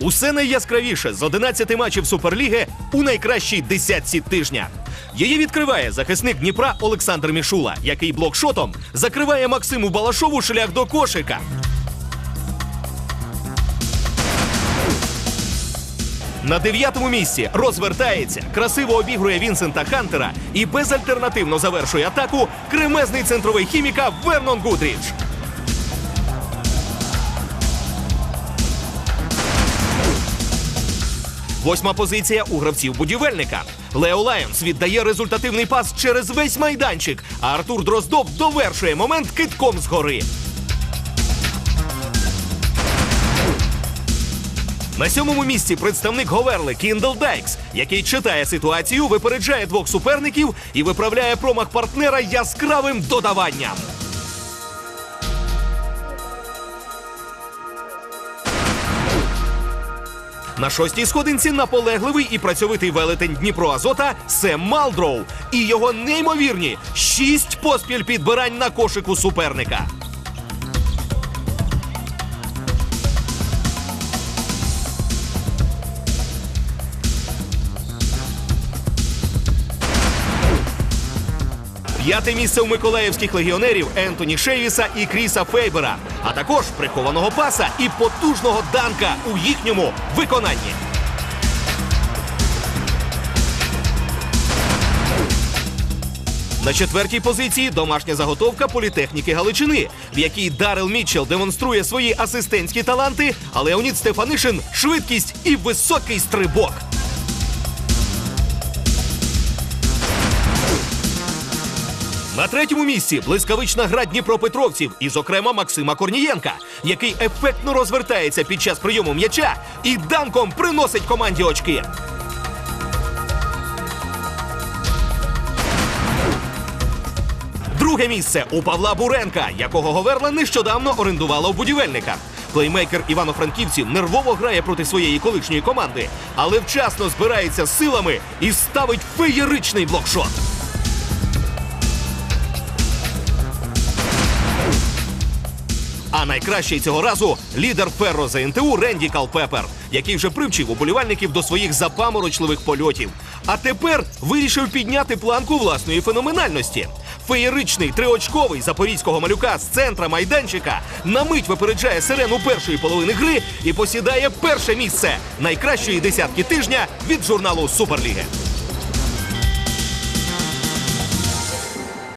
Усе найяскравіше з 11 матчів Суперліги у найкращій десятці тижня. Її відкриває захисник Дніпра Олександр Мішула, який блокшотом закриває Максиму Балашову шлях до кошика. На дев'ятому місці розвертається, красиво обігрує Вінсента Хантера і безальтернативно завершує атаку кремезний центровий хіміка Вернон Гудріч. Восьма позиція у гравців будівельника. Лео Лайонс віддає результативний пас через весь майданчик, а Артур Дроздов довершує момент китком згори. На сьомому місці представник Говерли Кіндл Дайкс, який читає ситуацію, випереджає двох суперників і виправляє промах партнера яскравим додаванням. На шостій сходинці наполегливий і працьовитий велетень Дніпро Азота Сем Малдроу і його неймовірні шість поспіль підбирань на кошику суперника. П'яте місце у миколаївських легіонерів Ентоні Шейвіса і Кріса Фейбера, а також прихованого паса і потужного данка у їхньому виконанні. На четвертій позиції домашня заготовка політехніки Галичини, в якій Дарел Мітчелл демонструє свої асистентські таланти, а Леонід Стефанишин швидкість і високий стрибок. На третьому місці блискавична гра Дніпропетровців, і, зокрема, Максима Корнієнка, який ефектно розвертається під час прийому м'яча і данком приносить команді очки. Друге місце у Павла Буренка, якого Говерла нещодавно орендувала у будівельника. Плеймейкер Івано-Франківців нервово грає проти своєї колишньої команди, але вчасно збирається силами і ставить феєричний блокшот. А найкращий цього разу лідер Ферро за НТУ Ренді Калпепер, який вже привчив уболівальників до своїх запаморочливих польотів. А тепер вирішив підняти планку власної феноменальності. Феєричний триочковий запорізького малюка з центра майданчика на мить випереджає сирену першої половини гри і посідає перше місце найкращої десятки тижня від журналу Суперліги.